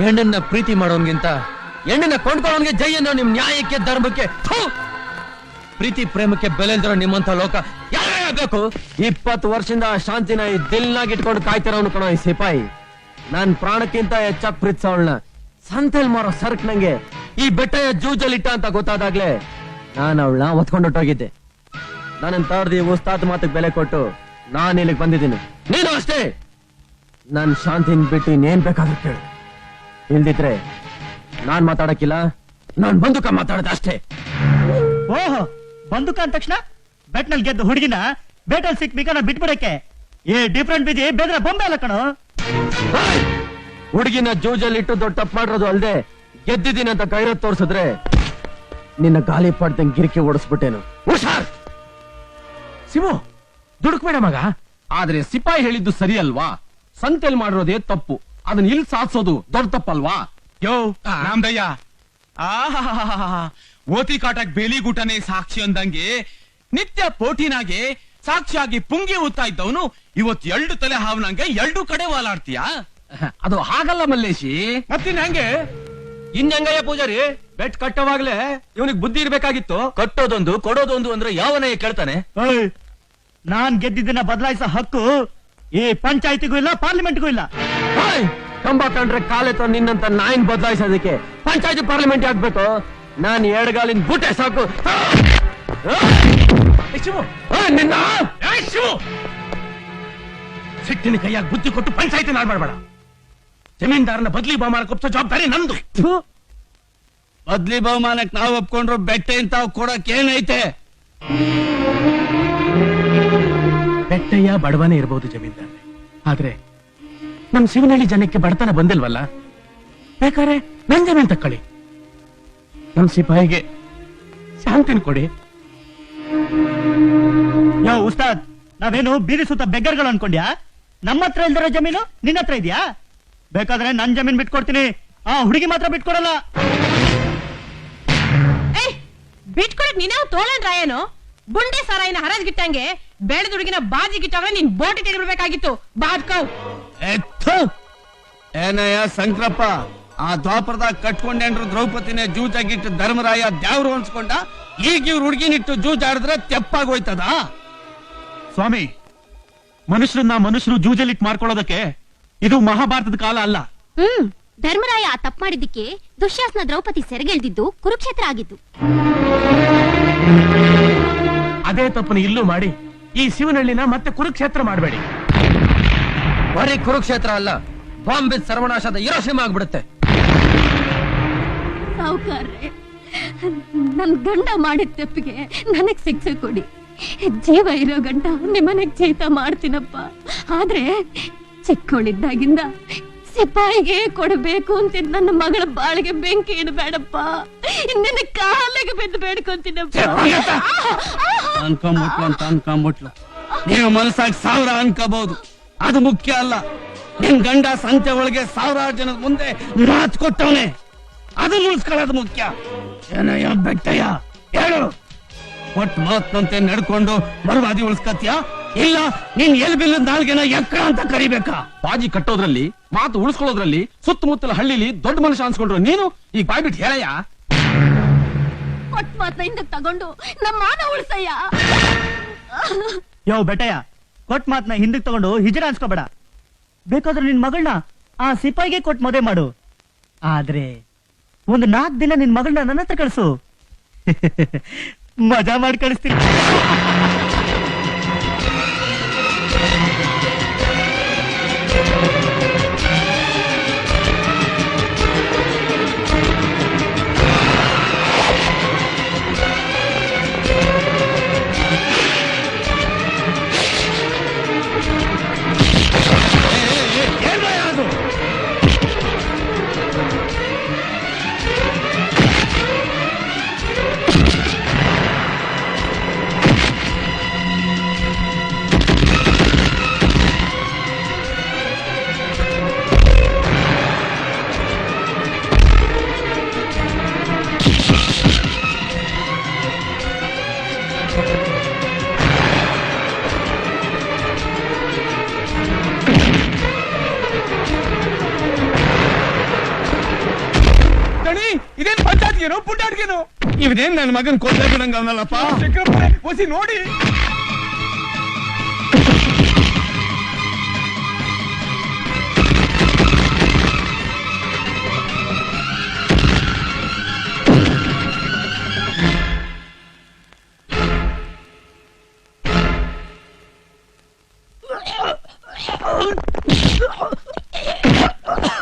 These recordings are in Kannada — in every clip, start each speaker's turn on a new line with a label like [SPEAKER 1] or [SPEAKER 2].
[SPEAKER 1] ಹೆಣ್ಣನ್ನ ಪ್ರೀತಿ ಮಾಡೋನ್ಗಿಂತ ಹೆಣ್ಣನ್ನ ಕೊಂಡ್ಕೊಳ್ಳೋನ್ಗೆ ಜೈ ಅನ್ನೋ ನಿಮ್ ನ್ಯಾಯಕ್ಕೆ, ಧರ್ಮಕ್ಕೆ ಪ್ರೀತಿ ಪ್ರೇಮಕ್ಕೆ ಬೆಲೆ ಇಲ್ದಿರೋ ನಿಮ್ಮಂತ ಲೋಕ ಬೇಕು ಇಪ್ಪತ್ತು ವರ್ಷದಿಂದ ಶಾಂತಿನ ಈ ದಿಲ್ನಾಗ ಇಟ್ಕೊಂಡು ಕಾಯ್ತಿರೋನು ಕಣೋ ಈ ಸಿಪಾಯಿ. ನಾನ್ ಪ್ರಾಣಕ್ಕಿಂತ ಹೆಚ್ಚಾಗ್ ಪ್ರೀತಿಸೋಳ್ನ. ಸಂತೆಲ್ ಮಾರೋ ಸರ್ಕ್ ನಂಗೆ. ಈ ಬೆಟ್ಟಯ ಜೂಜಲಿಟ್ಟ ಅಂತ ಗೊತ್ತಾದಾಗ್ಲೇ ನಾನ್ ಅವಳನ್ನ ಹೊತ್ಕೊಂಡೊಟ್ಟೋಗಿದ್ದೆ. ನನ್ನ ತಾಡ್ದಿ ಉಸ್ತಾದ್ ಮಾತಕ್ ಬೆಲೆ ಕೊಟ್ಟು ನಾನು ಇಲ್ಲಿಗೆ ಬಂದಿದ್ದೀನಿ. ನೀನು ಅಷ್ಟೇ! ನಾನ್ ಶಾಂತಿನ್ ಬಿಟ್ಟು ಇನ್ನೇನ್ ಬೇಕಾದ್ರೂ ಕೇಳು. ಇಲ್ದಿದ್ರೆ ನಾನ್ ಮಾತಾಡಕ್ಕಿಲ್ಲ ನಾನ್ ಬಂದುಕ ಮಾತಾಡದ ಅಷ್ಟೇ.
[SPEAKER 2] ಓಹೋ ಬಂದುಕ ಅಂದ ತಕ್ಷಣ ಬೆಟ್ನಲ್ಲಿ ಗೆದ್ದು ಹುಡುಗಿನ ಬೇಟಲ್ ಸಿಕ್ಬೇಕನ್ನ ಬಿಟ್ಬಿಡಕ್ಕೆ. ಏ ಡಿಫ್ರೆಂಟ್ ಬಿದಿ ಬೇದ್ರೆ ಬೊಂಬೆ ಅಲ್ಲ ಕಣೋ.
[SPEAKER 1] ಹುಡುಗಿನ ಹುಡುಗಿನ ಜೂಜಲ್ಲಿಟ್ಟು ದೊಡ್ಡ ತಪ್ಪು ಮಾಡಿರೋದು ಅಲ್ದೆ ಗೆದ್ದಿದ್ದೀನಿ ಅಂತ ಕೈರ ತೋರಿಸಿದ್ರೆ ನಿನ್ನ ಗಾಳಿ ಪಡ್ದಂಗ್ ಗಿರಿಕೆ ಓಡಿಸ್ಬಿಟ್ಟೇನು. ಹುಷಾರ್!
[SPEAKER 3] ಸಿಮು ದುಡುಕ್ಬೇಡ ಮಗ. ಆದ್ರೆ ಸಿಪಾಯಿ ಹೇಳಿದ್ದು ಸರಿ ಅಲ್ವಾ ಸಂತೆಲ್ ಮಾಡಿರೋದೇ ತಪ್ಪು. ಅದನ್ನ ಇಲ್ಲಿ ಸಾಧಿಸೋದು ದೊಡ್ಡ ತಪ್ಪಲ್ವಾ?
[SPEAKER 4] ಯೋ ರಾಮದಯ್ಯ. ಓತಿ ಕಾಟಕ್ ಗುಟನೆ ಸಾಕ್ಷಿ ಅಂದಂಗೆ ನಿತ್ಯ ಪೋಟಿನಾಗೆ ಸಾಕ್ಷಿಯಾಗಿ ಪುಂಗಿ ಊತಾ ಇದ್ದವನು ಇವತ್ತು ಎರಡು ತಲೆ ಹಾವನಂಗೆ ಎರಡು ಕಡೆ ವಾಲಾಡ್ತೀಯ?
[SPEAKER 3] ಅದು ಹಾಗಲ್ಲ ಮಲ್ಲೇಶಿ.
[SPEAKER 4] ಮತ್ತಿನ್ ಹಂಗೆ?
[SPEAKER 1] ಇನ್ನಂಗಯ್ಯ ಪೂಜಾರಿ? ಬೆಟ್ ಕಟ್ಟವಾಗ್ಲೇ ಇವನಿಗೆ ಬುದ್ಧಿ ಇರ್ಬೇಕಾಗಿತ್ತು. ಕಟ್ಟೋದೊಂದು ಕೊಡೋದೊಂದು ಅಂದ್ರೆ ಯಾವನೇ ಕೇಳ್ತಾನೆ?
[SPEAKER 2] ನಾನ್ ಗೆದ್ದಿದ್ದನ್ನ ಬದಲಾಯಿಸೋ ಹಕ್ಕು ಈ ಪಂಚಾಯತಿಗೂ ಇಲ್ಲ ಪಾರ್ಲಿಮೆಂಟ್ಗೂ ಇಲ್ಲ.
[SPEAKER 1] ಹಾಯ್! ಕಂಬ ಕಂಡ್ರೆ ಕಾಲೆತ್ತ ನಿನ್ನಂತ ನಾಯಿನ್ ಬದಲಾಯಿಸೋದಕ್ಕೆ ಪಂಚಾಯತಿ ಪಾರ್ಲಿಮೆಂಟ್ ಆಗ್ಬೇಕು. ನಾನ್ ಎಡಗಾಲಿನ ಬುಟ್ಟೆ ಸಾಕು. ನಿನ್ನ?
[SPEAKER 3] ಸಿಟ್ಟಿನ ಕೈಯಾಗಿ ಬುದ್ಧಿ ಕೊಟ್ಟು ಪಂಚಾಯತಿ ನಾಡ್ ಮಾಡಬೇಡ. ಜಮೀನ್ದಾರನ ಬದ್ಲಿ ಬಹುಮಾನ ಕೊಪ್ಸೋ ಜವಾಬ್ದಾರಿ ನಂದು.
[SPEAKER 4] ಬದ್ಲಿ ಬಹುಮಾನಕ್ಕೆ ನಾವು ಒಪ್ಕೊಂಡ್ರು ಬೆಟ್ಟ ಇಂತಾವ್ ಕೊಡಕ್ಕೆ ಏನೈತೆ
[SPEAKER 3] ಬೆಟ್ಟಯ್ಯ ಬಡವನೇ ಇರಬಹುದು ಜಮೀನ್ದಾರ್ ಆದ್ರೆ ನಮ್ ಶಿವನಹಳ್ಳಿ ಜನಕ್ಕೆ ಬಡತನ ಬಂದಿಲ್ವಲ್ಲ? ಬೇಕಾದ್ರೆ ನನ್ ಜಮೀನ್ ತಕ್ಕೊಳ್ಳಿ ನಮ್ ಸಿಪಾಯಿಗೆ ಶಾಂತಿನ ಕೊಡಿ.
[SPEAKER 2] ಯೋ ಉಸ್ತಾದ್ ನಾವೇನು ಬೀದಿ ಸುತ್ತ ಬೆಗ್ಗರ್ಗಳು ಅನ್ಕೊಂಡ್ಯಾ? ನಮ್ಮ ಹತ್ರ ಇಲ್ದಿರೋ ಜಮೀನು ನಿನ್ನ ಹತ್ರ ಇದೆಯಾ? ಬೇಕಾದ್ರೆ ನನ್ ಜಮೀನ್ ಬಿಟ್ಕೊಡ್ತೀನಿ. ಆ ಹುಡುಗಿ ಮಾತ್ರ ಬಿಟ್ಕೊಡಲ್ಲ.
[SPEAKER 5] ಏಯ್ ಬಿಟ್ಕೊಡಕ್ ನೀನೇ ತೋಳನ್ ರಾಯನು ಬುಂಡೆ ಸಾರಾಯಿನ ಹರಾಜ್ಗಿಟ್ಟಂಗೆ ಹುಡುಗಿನ ಬಾಜಿ ಗಿಟ್ಟವ್ರೆ ನೀನ್ ಬೋಟಿ ತೆಗಿಡ್ಬೇಕಾಗಿತ್ತು ಬಾದ್ಕವ್
[SPEAKER 4] ಎತ್ತು ಏನಯ್ಯ ಸಂಕ್ರಪ್ಪ ಆ ದ್ವಾಪರದಾಗ ಕಟ್ಕೊಂಡೇನ್ರು ದ್ರೌಪದಿನೇ ಜೂಜಾಗಿಟ್ಟು ಧರ್ಮರಾಯ ದ್ಯಾವ್ರು ಅನ್ಸ್ಕೊಂಡ? ಈಗ ಇವ್ರು ಹುಡುಗಿನಿಟ್ಟು ಜೂಜಾಡಿದ್ರೆ ತೆಪ್ಪಾಗೋಯ್ತದ?
[SPEAKER 2] ಸ್ವಾಮಿ ಮನುಷ್ಯರನ್ನ ಮನುಷ್ಯರು ಜೂಜಲಿಟ್ ಮಾಡ್ಕೊಳ್ಳೋದಕ್ಕೆ ಇದು ಮಹಾಭಾರತದ ಕಾಲ ಅಲ್ಲ.
[SPEAKER 6] ಹ್ಮ್ ಧರ್ಮರಾಯ ಆ ತಪ್ಪು ಮಾಡಿದ್ದಕ್ಕೆ ದುಶ್ಯಾಸನ ದ್ರೌಪದಿ ಸೆರೆಗೆಳ್ದಿದ್ದು ಕುರುಕ್ಷೇತ್ರ ಆಗಿದ್ದು.
[SPEAKER 3] ಅದೇ ತಪ್ಪನ ಇಲ್ಲೂ ಮಾಡಿ ಈ ಶಿವನಹಳ್ಳಿನ ಮತ್ತೆ ಕುರುಕ್ಷೇತ್ರ ಮಾಡಬೇಡಿ.
[SPEAKER 1] ಬರೀ ಕುರುಕ್ಷೇತ್ರ ಅಲ್ಲ ಬಾಂಬೆ ಸರ್ವನಾಶದ ಇರೋಶಿಮ ಆಗ್ಬಿಡುತ್ತೆ.
[SPEAKER 6] ಸಾವುಕಾರ್ರೆ ನನ್ ಗಂಡ ಮಾಡಿದ ತಪ್ಪಿಗೆ ನನಗ್ ಶಿಕ್ಷೆ ಕೊಡಿ. ಜೀವ ಇರೋ ಗಂಡ ನಿಮ್ಮನೆಗ್ ಚೈತ ಮಾಡ್ತೀನಪ್ಪ. ಆದ್ರೆ ಚಿಕ್ಕವಳಿದ್ದಾಗಿಂದ ಸಿಪಾಯಿಗೆ ಕೊಡಬೇಕು ಅಂತ ನನ್ನ ಮಗಳ ಬಾಳಿಗೆ ಬೆಂಕಿ ಇಡಬೇಡಪ್ಪ. ನಿನ್ನ ಕಾಲಿಗೆ ಬಿದ್ದು ಬೇಡ್ಕೊಂತೀನಪ್ಪ.
[SPEAKER 4] ಅನ್ಕೊಂಬಿಟ್ಲು ಅಂತ ಅನ್ಕೊಂಬಿಟ್ಲು ನೀವು ಮನಸ್ಸಾಗಿ ಸಾವಿರ ಅನ್ಕೋಬಹುದು. ಅದು ಮುಖ್ಯ ಅಲ್ಲ. ನಿಮ್ ಗಂಡ ಸಂತೆ ಒಳಗೆ ಸಾವಿರಾರು ಜನದ ಮುಂದೆ ಮಾತು ಕೊಟ್ಟವನೆ. ಅದು ಉಳಿಸ್ಕೊಳ್ಳೋದು ಮುಖ್ಯ. ಏನಯ್ಯ ಬೆಟ್ಟಯ್ಯ? ಹೇಳು. ಒಟ್ಟು ಮಾತಂತೆ ನಡ್ಕೊಂಡು ಮರುವಾದಿ ಉಳಿಸ್ಕತ್ಯ? ಇಲ್ಲ, ನೀನ್ ಎಲ್ ಬಿಲ್ ನಾಲ್ಗೆನ ಎಕ್ಕಡ ಅಂತ ಕರಿಬೇಕಾ?
[SPEAKER 3] ಬಾಜಿ ಕಟ್ಟೋದ್ರಲ್ಲಿ, ಮಾತು ಉಳಿಸ್ಕೊಳ್ಳೋದ್ರಲ್ಲಿ ಸುತ್ತಮುತ್ತಲ ಹಳ್ಳಿಲಿ ದೊಡ್ಡ ಮನುಷ್ಯ ಅನ್ಸ್ಕೊಂಡ್ರು. ನೀನು ಈಗ ಬಾಯ್ಬಿಟ್ಟು ಹೇಳಯ್ಯ?
[SPEAKER 6] ಹಿಂದಕ್ ತಗೊಂಡು ನಮ್ಮ ಮಾನ ಉಳಿಸಯ್ಯ.
[SPEAKER 2] ಯೋ ಬೆಟಯ್ಯ ಕೊಟ್ ಮಾತ್ನ ಹಿಂದಕ್ ತಗೊಂಡು ಹಿಜರ ಅನ್ಸ್ಕೋಬೇಡ. ಬೇಕಾದ್ರೆ ನಿನ್ ಮಗಳನ್ನ ಆ ಸಿಪಾಯಿಗೆ ಕೊಟ್ ಮದುವೆ ಮಾಡು. ಆದ್ರೆ ಒಂದು ನಾಲ್ಕು ದಿನ ನಿನ್ ಮಗಳನ್ನ ನನ್ನ ಹತ್ರ ಕಳಿಸು. ಮಜಾ ಮಾಡಿ ಕಳಿಸ್ತೀನಿ.
[SPEAKER 7] ಪುಂಡಾಟಿಕೆನೋ ಪುಂಡಾಟಿಕೆನೋ
[SPEAKER 4] ಇವನೇನ್ ನನ್ನ ಮಗನ್ ಕೊಡ್ಲೇ ಬಿಡಂಗ ಅವನಲ್ಲಪ್ಪ
[SPEAKER 7] ಚಕ್ರಪ್ಪರೆ ಒಸಿ ನೋಡಿ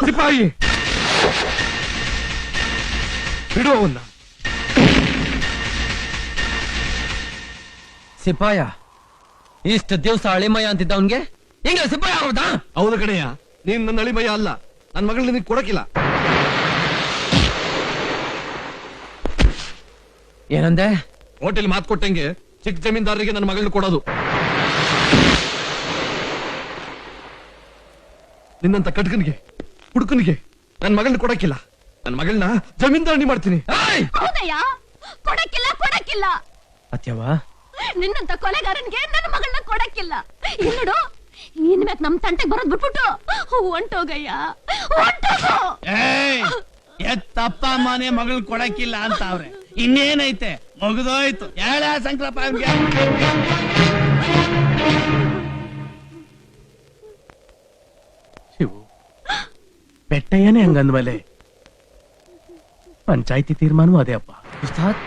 [SPEAKER 8] ಸಿಪಾಯಿ ಬಿಡು ಅವನ್ನ.
[SPEAKER 1] ಸಿಪಾಯ ಇಷ್ಟ ದಿವಸ ಅಳಿಮಯ ಅಂತಿದ್ದ ಅವನ್ಗೆ? ಹಿಂಗ ಸಿಪಾಯ ಹೌದಾ
[SPEAKER 8] ಹೌದು ಕಡೆಯ ನೀನ್ ನನ್ನ ಅಳಿಮಯ ಅಲ್ಲ. ನನ್ನ ಮಗಳು ನಿನಗೆ ಕೊಡಕಿಲ್ಲ
[SPEAKER 1] ಏನಂದೆ?
[SPEAKER 8] ಹೋಟೆಲ್ ಮಾತು ಕೊಟ್ಟಂಗೆ ಚಿಕ್ಕ ಜಮೀನ್ದಾರರಿಗೆ ನನ್ನ ಮಗಳನ್ನ ಕೊಡೋದು. ನಿನ್ನಂತ ಕಟ್ಕನಿಗೆ ಹುಡುಕನಿಗೆ ನನ್ನ ಮಗಳನ್ನ ಕೊಡಕ್ಕಿಲ್ಲ. ನನ್ನ ಮಗಳನ್ನ ಜಮೀನ್ದಾರಣಿ ಮಾಡ್ತೀನಿ!
[SPEAKER 6] ಹೌದಯ್ಯ? ಕೊಡಕ್ಕಿಲ್ಲ ಕೊಡಕ್ಕಿಲ್ಲ.
[SPEAKER 1] ಅತ್ಯವ
[SPEAKER 6] ನಿನ್ನಂತ ಕೊಲೆಗಾರನ್ಗೆ ನನ್ನ ಮಗಳನ್ನ ಕೊಡಕ್ಕಿಲ್ಲ. ಇಲ್ಲಡು ಇನ್ಮ್ಯಾಕ್ ನಮ್ ತಂಟೆಗ್ ಬರೋದ್ ಬಿಟ್ಬಿಟ್ಟು ಹೊಂಟೋಗಯ್ಯ. ಹೊಂಟೋಗು!
[SPEAKER 4] ಎತ್ತಪ್ಪ ಮನೆ ಮಗಳು ಕೊಡಕ್ಕಿಲ್ಲ ಅಂತ ಅವ್ರೆ ಇನ್ನೇನೈತೆ? ಮುಗಿದೋಯ್ತು. ಹೇಳ ಸಂಕಲ್ಪ ಅವ್ರಿಗೆ
[SPEAKER 8] ಶಿವು ಬೆಟ್ಟಯ್ಯನೇ ಹಂಗಂದ್ಮೇಲೆ ಪಂಚಾಯತಿ ತೀರ್ಮಾನ ಅದೇ ಅಪ್ಪ
[SPEAKER 1] ಉಸ್ತಾದ್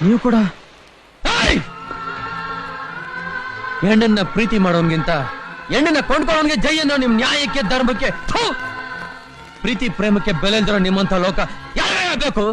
[SPEAKER 1] ನೀವು ಕೂಡ! ಹೆಣ್ಣನ್ನ ಪ್ರೀತಿ ಮಾಡೋನ್ಗಿಂತ ಹೆಣ್ಣನ್ನ ಕೊಂಡ್ಕೊಳ್ಳೋನ್ಗೆ ಜೈ ಅನ್ನೋ ನಿಮ್ ನ್ಯಾಯಕ್ಕೆ ಧರ್ಮಕ್ಕೆ ಥು! ಪ್ರೀತಿ ಪ್ರೇಮಕ್ಕೆ ಬೆಲೆ ಇಲ್ದಿರೋ ನಿಮ್ಮಂತ ಲೋಕ ಯಾರೇ ಬೇಕು